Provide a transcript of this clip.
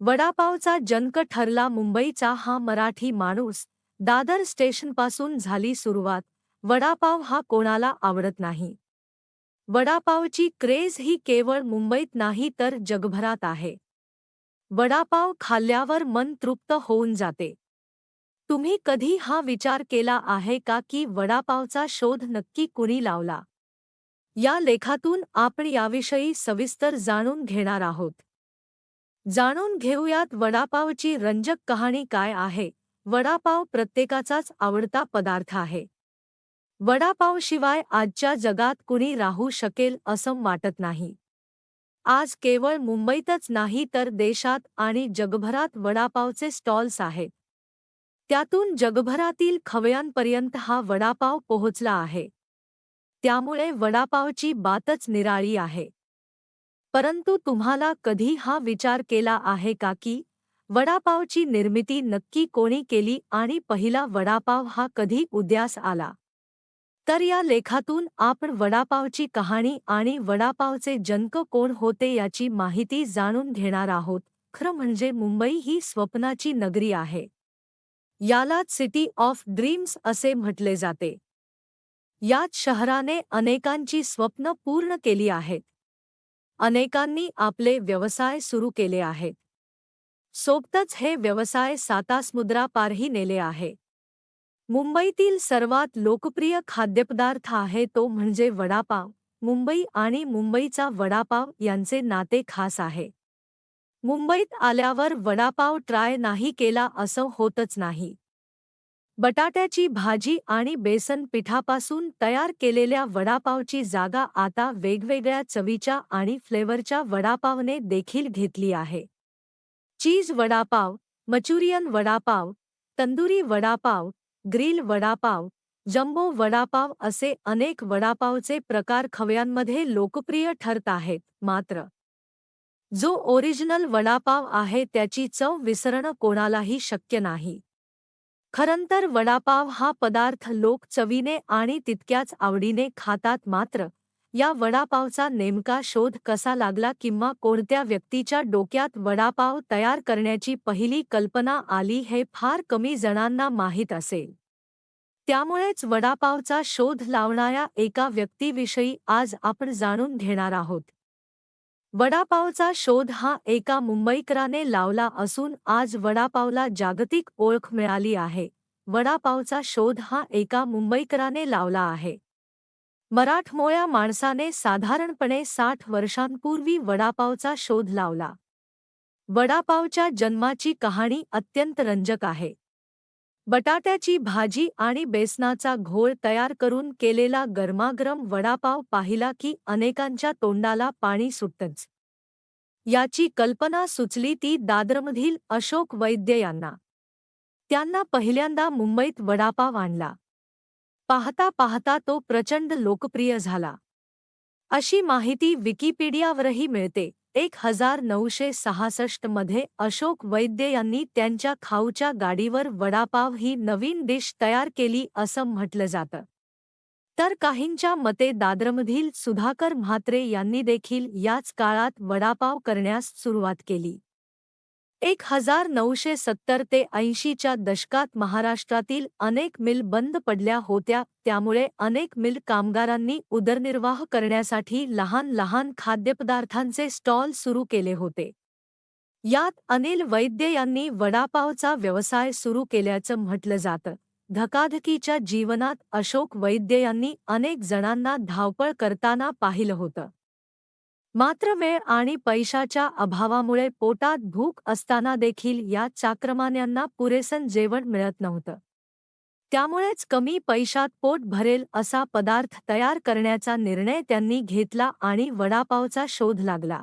वडापावचा जनक ठरला मुंबईचा हा मराठी माणूस. दादर स्टेशनपासून झाली सुरुवात. वडापाव हा कोणाला आवडत नाही. वडापावची क्रेज ही केवळ मुंबईत नाही तर जगभरात आहे. वडापाव खाल्ल्यावर मन तृप्त होऊन जाते. तुम्ही कधी हा विचार केला आहे का की वडापावचा शोध नक्की कुणी लावला? या लेखातून आपण याविषयी सविस्तर जाणून घेणार आहोत. जाणून घेऊयात वडापावची रंजक कहाणी काय आहे. वडापाव प्रत्येकाचाच आवडता पदार्थ आहे. वडापावशिवाय आजच्या जगात कुणी राहू शकेल असं वाटत नाही. आज केवळ मुंबईतच नाही तर देशात आणि जगभरात वडापावचे स्टॉल्स आहेत. त्यातून जगभरातील खवयांपर्यंत हा वडापाव पोहोचला आहे. त्यामुळे वडापावची बातच निराळी आहे. परंतु तुम्हाला कधी हा विचार केला आहे का की वडापावची निर्मिती नक्की कोणी केली आणि पहिला वडापाव हा कधी उद्यास आला? तर या लेखातून आपण वडापावची कहाणी आणि वडापावचे जनक कोण होते याची माहिती जाणून घेणार आहोत. खरं म्हणजे मुंबई ही स्वप्नाची नगरी आहे. यालाच सिटी ऑफ ड्रीम्स असे म्हटले जाते. याच शहराने अनेकांची स्वप्न पूर्ण केली आहेत. अनेकांनी आपले व्यवसाय सुरू केले आहेत. सोबतच हे व्यवसाय सातासमुद्रापारही नेले आहे. मुंबईतील सर्वात लोकप्रिय खाद्यपदार्थ आहे तो म्हणजे वडापाव मुंबई आणि मुंबईचा वडापाव यांचे नाते खास आहे. मुंबईत आल्यावर वडापाव ट्राय नाही केला असं होतच नाही. बटाट्याची भाजी आणि बेसन पिठापासून तयार केलेल्या वडापावची जागा आता वेगवेगळ्या चवीच्या आणि फ्लेवरच्या वडापावने देखील घेतली आहे. Cheese vada pav manchurian vada pav tandoori vada pav grill vada pav jumbo vada pav असे अनेक वडापावचे प्रकार खव्यांमध्ये लोकप्रिय ठरत आहेत मात्र. जो ओरिजिनल वडापाव आहे त्याची चव विसरणं कोणालाही शक्य नाही. खरंतर वडापाव हा पदार्थ लोक चवीने आणि तितक्याच आवडीने खातात मात्र या वडापावचा नेमका शोध कसा लागला किंवा कोणत्या व्यक्तीच्या डोक्यात वडापाव तयार करण्याची पहिली कल्पना आली हे फार कमी जणांना माहीत असेल. त्यामुळेच वडापावचा शोध लावणाऱ्या एका व्यक्तीविषयी आज आपण जाणून घेणार आहोत. वडापावचा शोध हा एका मुंबईकराने लावला असून आज वडापावला जागतिक ओळख मिळाली आहे. वडापावचा शोध हा एका मुंबईकराने लावला आहे. मराठमोळ्या माणसाने साधारणपणे साठ वर्षांपूर्वी वडापावचा शोध लावला. वडापावच्या जन्माची कहाणी अत्यंत रंजक आहे. बटाट्याची भाजी आणि बेसनाचा घोळ तयार करून केलेला गरमागरम वडापाव पाहिला की अनेकांच्या तोंडाला पाणी सुटतंच. याची कल्पना सुचली ती दादरमधील अशोक वैद्य यांना. त्यांना पहिल्यांदा मुंबईत वडापाव आणला. पाहता पाहता तो प्रचंड लोकप्रिय झाला. अशी माहिती विकिपीडियावरही मिळते. एक हजार नऊशे सहासष्टमध्ये अशोक वैद्य यांनी त्यांच्या खाऊच्या गाडीवर वडापाव ही नवीन डिश तयार केली असं म्हटलं जातं. तर काहींच्या मते दादरमधील सुधाकर म्हात्रे यांनी देखील याच काळात वडापाव करण्यास सुरुवात केली. एक हजार नऊशे सत्तर ते ऐंशीच्या दशकात महाराष्ट्रातील अनेक मिल बंद पडल्या होत्या त्यामुळे अनेक मिल कामगारांनी उदरनिर्वाह करण्यासाठी लहान लहान खाद्यपदार्थांचे स्टॉल सुरू केले होते. यात अनिल वैद्य यांनी वडापावचा व्यवसाय सुरू केल्याचं म्हटलं जातं. धकाधकीच्या जीवनात अशोक वैद्य यांनी अनेक जणांना धावपळ करताना पाहिलं होतं. मात्र वेळ आणि पैशाच्या अभावामुळे पोटात भूक असताना देखील या चाक्रमान्यांना पुरेसं जेवण मिळत नव्हतं. त्यामुळेच कमी पैशात पोट भरेल असा पदार्थ तयार करण्याचा निर्णय त्यांनी घेतला आणि वडापावचा शोध लागला.